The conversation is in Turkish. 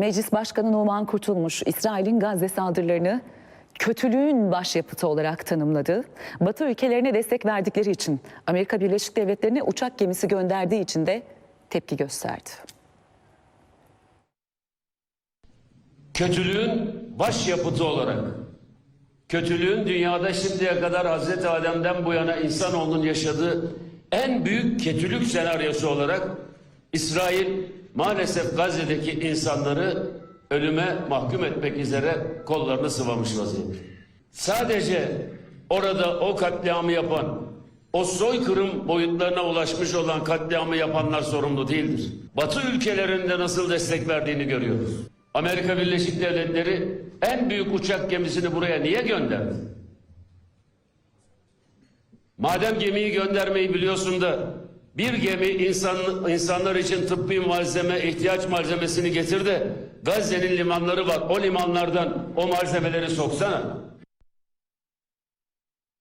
Meclis Başkanı Numan Kurtulmuş, İsrail'in Gazze saldırılarını kötülüğün başyapıtı olarak tanımladı. Batı ülkelerine destek verdikleri için Amerika Birleşik Devletleri'ne uçak gemisi gönderdiği için de tepki gösterdi. kötülüğün başyapıtı olarak kötülüğün dünyada şimdiye kadar Hazreti Adem'den bu yana insanoğlunun yaşadığı en büyük kötülük senaryosu olarak İsrail maalesef Gazze'deki insanları ölüme mahkum etmek üzere kollarını sıvamış vaziyette. Sadece orada o katliamı yapan, o soykırım boyutlarına ulaşmış olan katliamı yapanlar sorumlu değildir. Batı ülkelerinde nasıl destek verdiğini görüyoruz. Amerika Birleşik Devletleri en büyük uçak gemisini buraya niye gönderdi? Madem gemiyi göndermeyi biliyorsun da bir gemi insan, insanlar için tıbbi malzeme, ihtiyaç malzemesini getir de Gazze'nin limanları var. O limanlardan o malzemeleri soksana.